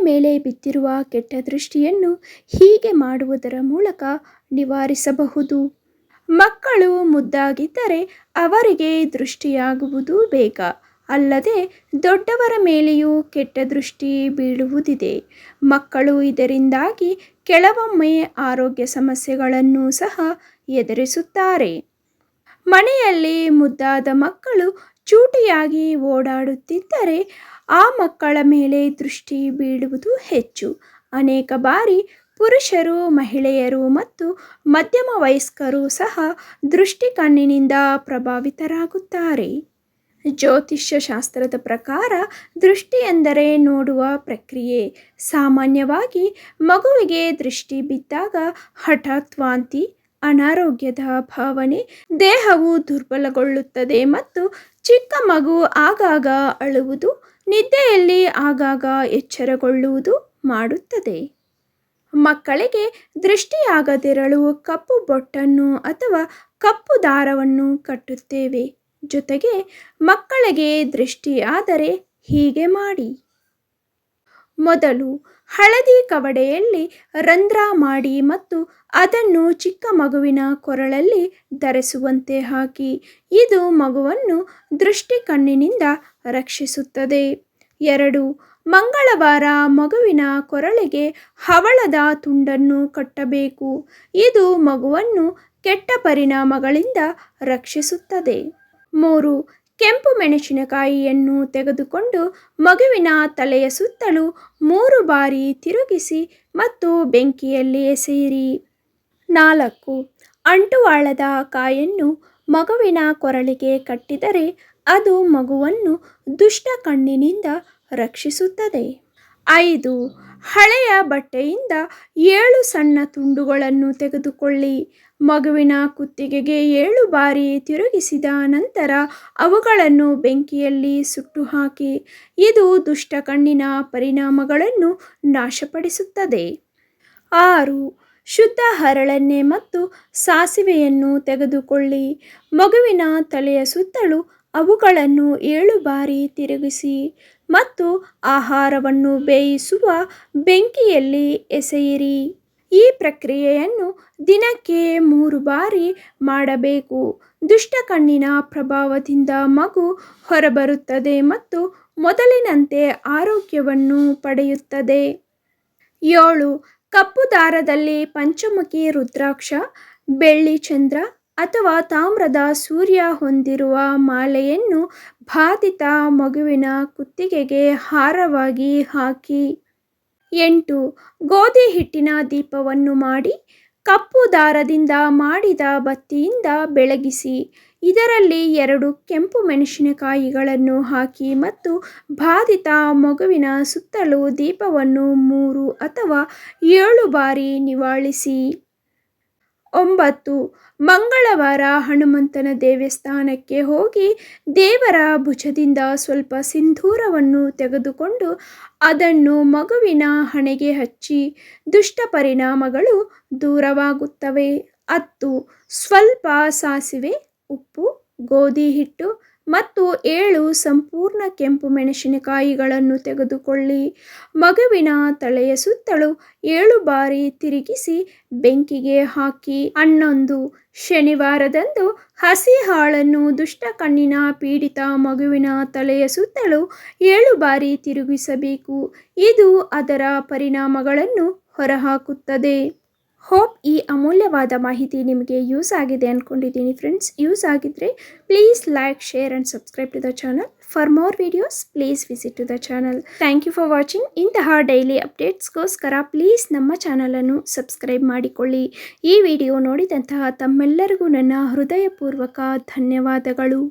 ಮೇಲೆ ಬಿದ್ದಿರುವ ಕೆಟ್ಟ ದೃಷ್ಟಿಯನ್ನು ಹೀಗೆ ಮಾಡುವುದರ ಮೂಲಕ ನಿವಾರಿಸಬಹುದು. ಮಕ್ಕಳು ಮುದ್ದಾಗಿದ್ದರೆ ಅವರಿಗೆ ದೃಷ್ಟಿಯಾಗುವುದು ಬೇಗ. ಅಲ್ಲದೆ ದೊಡ್ಡವರ ಮೇಲೆಯೂ ಕೆಟ್ಟ ದೃಷ್ಟಿ ಬೀಳುವುದಿದೆ. ಮಕ್ಕಳು ಇದರಿಂದಾಗಿ ಕೆಲವೊಮ್ಮೆ ಆರೋಗ್ಯ ಸಮಸ್ಯೆಗಳನ್ನು ಸಹ ಎದುರಿಸುತ್ತಾರೆ. ಮನೆಯಲ್ಲಿ ಮುದ್ದಾದ ಮಕ್ಕಳು ಚೂಟಿಯಾಗಿ ಓಡಾಡುತ್ತಿದ್ದರೆ ಆ ಮಕ್ಕಳ ಮೇಲೆ ದೃಷ್ಟಿ ಬೀಳುವುದು ಹೆಚ್ಚು. ಅನೇಕ ಬಾರಿ ಪುರುಷರು, ಮಹಿಳೆಯರು ಮತ್ತು ಮಧ್ಯಮ ವಯಸ್ಕರು ಸಹ ದೃಷ್ಟಿ ಕಣ್ಣಿನಿಂದ ಪ್ರಭಾವಿತರಾಗುತ್ತಾರೆ. ಜ್ಯೋತಿಷ್ಯ ಶಾಸ್ತ್ರದ ಪ್ರಕಾರ ದೃಷ್ಟಿ ಎಂದರೆ ನೋಡುವ ಪ್ರಕ್ರಿಯೆ. ಸಾಮಾನ್ಯವಾಗಿ ಮಗುವಿಗೆ ದೃಷ್ಟಿ ಬಿದ್ದಾಗ ಹಠಾತ್ ವಾಂತಿ, ಅನಾರೋಗ್ಯದ ಭಾವನೆ, ದೇಹವು ದುರ್ಬಲಗೊಳ್ಳುತ್ತದೆ ಮತ್ತು ಚಿಕ್ಕ ಮಗು ಆಗಾಗ ಅಳುವುದು ನಿದ್ದೆಯಲ್ಲಿ ಆಗಾಗ ಎಚ್ಚರಗೊಳ್ಳುವುದು ಮಾಡುತ್ತದೆ. ಮಕ್ಕಳಿಗೆ ದೃಷ್ಟಿಯಾಗದಿರಲು ಕಪ್ಪು ಬೊಟ್ಟನ್ನು ಅಥವಾ ಕಪ್ಪು ದಾರವನ್ನು ಕಟ್ಟುತ್ತೇವೆ. ಜೊತೆಗೆ ಮಕ್ಕಳಿಗೆ ದೃಷ್ಟಿಯಾದರೆ ಹೀಗೆ ಮಾಡಿ. ಮೊದಲು ಹಳದಿ ಕವಡೆಯಲ್ಲಿ ರಂಧ್ರ ಮಾಡಿ ಮತ್ತು ಅದನ್ನು ಚಿಕ್ಕ ಮಗುವಿನ ಕೊರಳಲ್ಲಿ ಧರಿಸುವಂತೆ ಹಾಕಿ. ಇದು ಮಗುವನ್ನು ದೃಷ್ಟಿ ಕಣ್ಣಿನಿಂದ ರಕ್ಷಿಸುತ್ತದೆ. ಎರಡು, ಮಂಗಳವಾರ ಮಗುವಿನ ಕೊರಳಿಗೆ ಹವಳದ ತುಂಡನ್ನು ಕಟ್ಟಬೇಕು. ಇದು ಮಗುವನ್ನು ಕೆಟ್ಟ ಪರಿಣಾಮಗಳಿಂದ ರಕ್ಷಿಸುತ್ತದೆ. ಮೂರು ಕೆಂಪು ಮೆಣಸಿನಕಾಯಿಯನ್ನು ತೆಗೆದುಕೊಂಡು ಮಗುವಿನ ತಲೆಯ ಸುತ್ತಲೂ ಮೂರು ಬಾರಿ ತಿರುಗಿಸಿ ಮತ್ತು ಬೆಂಕಿಯಲ್ಲಿ ಎಸೆಯಿರಿ ನಾಲ್ಕು. ಅಂಟುವಾಳದ ಕಾಯನ್ನು ಮಗುವಿನ ಕೊರಳಿಗೆ ಕಟ್ಟಿದರೆ ಅದು ಮಗುವನ್ನು ದುಷ್ಟ ಕಣ್ಣಿನಿಂದ ರಕ್ಷಿಸುತ್ತದೆ. ಐದು. ಹಳೆಯ ಬಟ್ಟೆಯಿಂದ ಏಳು ಸಣ್ಣ ತುಂಡುಗಳನ್ನು ತೆಗೆದುಕೊಳ್ಳಿ. ಮಗುವಿನ ಕುತ್ತಿಗೆಗೆ ಏಳು ಬಾರಿ ತಿರುಗಿಸಿದ ನಂತರ ಅವುಗಳನ್ನು ಬೆಂಕಿಯಲ್ಲಿ ಸುಟ್ಟು ಹಾಕಿ ಇದು ದುಷ್ಟ ಕಣ್ಣಿನ ಪರಿಣಾಮಗಳನ್ನು ನಾಶಪಡಿಸುತ್ತದೆ. ಆರು. ಶುದ್ಧ ಹರಳೆಣ್ಣೆ ಮತ್ತು ಸಾಸಿವೆಯನ್ನು ತೆಗೆದುಕೊಳ್ಳಿ. ಮಗುವಿನ ತಲೆಯ ಸುತ್ತಲೂ ಅವುಗಳನ್ನು ಏಳು ಬಾರಿ ತಿರುಗಿಸಿ ಮತ್ತು ಆಹಾರವನ್ನು ಬೇಯಿಸುವ ಬೆಂಕಿಯಲ್ಲಿ ಎಸೆಯಿರಿ. ಈ ಪ್ರಕ್ರಿಯೆಯನ್ನು ದಿನಕ್ಕೆ ಮೂರು ಬಾರಿ ಮಾಡಬೇಕು. ದುಷ್ಟ ಕಣ್ಣಿನ ಪ್ರಭಾವದಿಂದ ಮಗು ಹೊರಬರುತ್ತದೆ ಮತ್ತು ಮೊದಲಿನಂತೆ ಆರೋಗ್ಯವನ್ನು ಪಡೆಯುತ್ತದೆ. ಏಳು. ಕಪ್ಪು ದಾರದಲ್ಲಿ ಪಂಚಮುಖಿ ರುದ್ರಾಕ್ಷ, ಬೆಳ್ಳಿ ಚಂದ್ರ ಅಥವಾ ತಾಮ್ರದ ಸೂರ್ಯ ಹೊಂದಿರುವ ಮಾಲೆಯನ್ನು ಬಾಧಿತ ಮಗುವಿನ ಕುತ್ತಿಗೆಗೆ ಹಾರವಾಗಿ ಹಾಕಿ. ಎಂಟು. ಗೋಧಿ ಹಿಟ್ಟಿನ ದೀಪವನ್ನು ಮಾಡಿ, ಕಪ್ಪು ದಾರದಿಂದ ಮಾಡಿದ ಬತ್ತಿಯಿಂದ ಬೆಳಗಿಸಿ. ಇದರಲ್ಲಿ ಎರಡು ಕೆಂಪು ಮೆಣಸಿನಕಾಯಿಗಳನ್ನು ಹಾಕಿ ಮತ್ತು ಬಾಧಿತ ಮಗುವಿನ ಸುತ್ತಲೂ ದೀಪವನ್ನು ಮೂರು ಅಥವಾ ಏಳು ಬಾರಿ ನಿವಾಳಿಸಿ. ಒಂಬತ್ತು. ಮಂಗಳವಾರ ಹನುಮಂತನ ದೇವಸ್ಥಾನಕ್ಕೆ ಹೋಗಿ ದೇವರ ಭುಜದಿಂದ ಸ್ವಲ್ಪ ಸಿಂಧೂರವನ್ನು ತೆಗೆದುಕೊಂಡು ಅದನ್ನು ಮಗುವಿನ ಹಣೆಗೆ ಹಚ್ಚಿ ದುಷ್ಟ ಪರಿಣಾಮಗಳು ದೂರವಾಗುತ್ತವೆ. ಹತ್ತು. ಸ್ವಲ್ಪ ಸಾಸಿವೆ, ಉಪ್ಪು ಗೋಧಿ ಹಿಟ್ಟು ಮತ್ತು ಏಳು ಸಂಪೂರ್ಣ ಕೆಂಪು ಮೆಣಸಿನಕಾಯಿಗಳನ್ನು ತೆಗೆದುಕೊಳ್ಳಿ. ಮಗುವಿನ ತಲೆಯ ಸುತ್ತಲೂ ಏಳು ಬಾರಿ ತಿರುಗಿಸಿ ಬೆಂಕಿಗೆ ಹಾಕಿ. ಹನ್ನೊಂದು. ಶನಿವಾರದಂದು ಹಸಿ ಹಾಳನ್ನು ದುಷ್ಟ ಕಣ್ಣಿನ ಪೀಡಿತ ಮಗುವಿನ ತಲೆಯ ಸುತ್ತಲೂ ಏಳು ಬಾರಿ ತಿರುಗಿಸಬೇಕು. ಇದು ಅದರ ಪರಿಣಾಮಗಳನ್ನು ಹೊರಹಾಕುತ್ತದೆ. ಹೋಪ್ ಈ ಅಮೂಲ್ಯವಾದ ಮಾಹಿತಿ ನಿಮಗೆ ಯೂಸ್ ಆಗಿದೆ ಅಂದ್ಕೊಂಡಿದ್ದೀನಿ ಫ್ರೆಂಡ್ಸ್ ಯೂಸ್ ಆಗಿದ್ದರೆ please like share and subscribe to the channel for more videos please visit to the channel thank you for watching ಇಂತಹ ಡೈಲಿ ಅಪ್ಡೇಟ್ಸ್ಗೋಸ್ಕರ ಪ್ಲೀಸ್ ನಮ್ಮ ಚಾನಲನ್ನು ಸಬ್ಸ್ಕ್ರೈಬ್ ಮಾಡಿಕೊಳ್ಳಿ. ಈ ವಿಡಿಯೋ ನೋಡಿದಂತಹ ತಮ್ಮೆಲ್ಲರಿಗೂ ನನ್ನ ಹೃದಯಪೂರ್ವಕ ಧನ್ಯವಾದಗಳು.